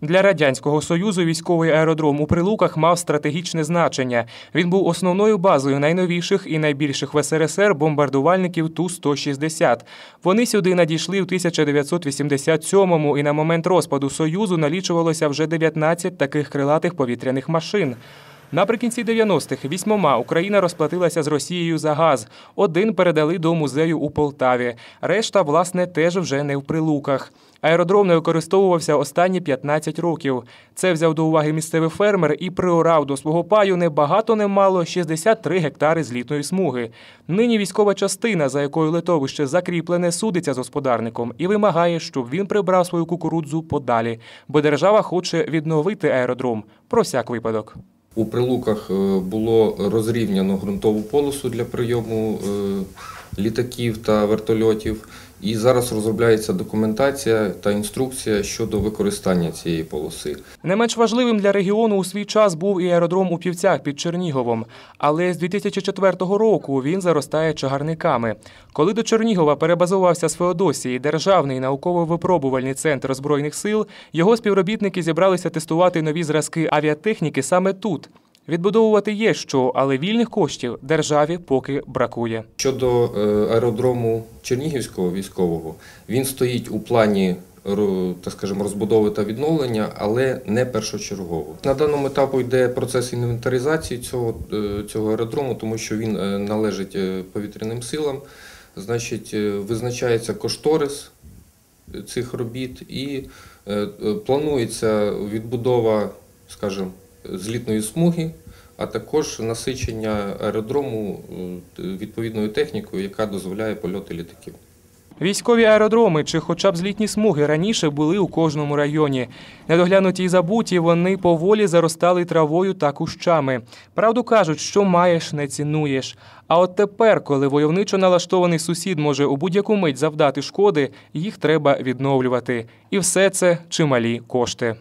Для радянського союзу військовий аеродром у Прилуках мав стратегічне значення. Він був основною базою найновіших і найбільших в СРСР бомбардувальників Ту-160. Вони сюди надійшли в 1987-му і на момент розпаду союзу налічувалося вже 19 таких крилатих повітряних машин. Наприкінці 90-х вісьмома Україна розплатилася з Росією за газ. Один передали до музею у Полтаві. Решта, власне, теж вже не в прилуках. Аеродром не використовувався останні 15 років. Це взяв до уваги місцевий фермер і приорав до свого паю не багато не мало 63 гектари злітної смуги. Нині військова частина, за якою литовище закріплене, судиться з господарником і вимагає, щоб він прибрав свою кукурудзу подалі, бо держава хоче відновити аеродром про всяк випадок. У прилуках е, було розрівняно ґрунтову полосу для прийому е, літаків та вертольотів. І зараз розробляється документація та інструкція щодо використання цієї полоси. Не менш важливим для регіону у свій час був і аеродром у Півцях під Черніговом. Але з 2004 року він заростає чагарниками. Коли до Чернігова перебазувався з Феодосії державний науково-випробувальний центр збройних сил, його співробітники зібралися тестувати нові зразки авіатехніки саме тут. Відбудовувати є що, але вільних коштів державі поки бракує. Щодо е, аеродрому Чернігівського військового, він стоїть у плані так скажемо, розбудови та відновлення, але не першочергово. На даному етапу йде процес інвентаризації цього, е, цього аеродрому, тому що він е, належить повітряним силам. Значить, визначається кошторис цих робіт і планується відбудова, скажімо, злітної смуги, а також насичення аеродрому е, відповідною технікою, яка дозволяє польоти літаків. Військові аеродроми чи хоча б злітні смуги раніше були у кожному районі. Недоглянуті й забуті, вони поволі заростали травою та кущами. Правду кажуть, що маєш, не цінуєш. А от тепер, коли войовничо налаштований сусід може у будь-яку мить завдати шкоди, їх треба відновлювати. І все це чималі кошти.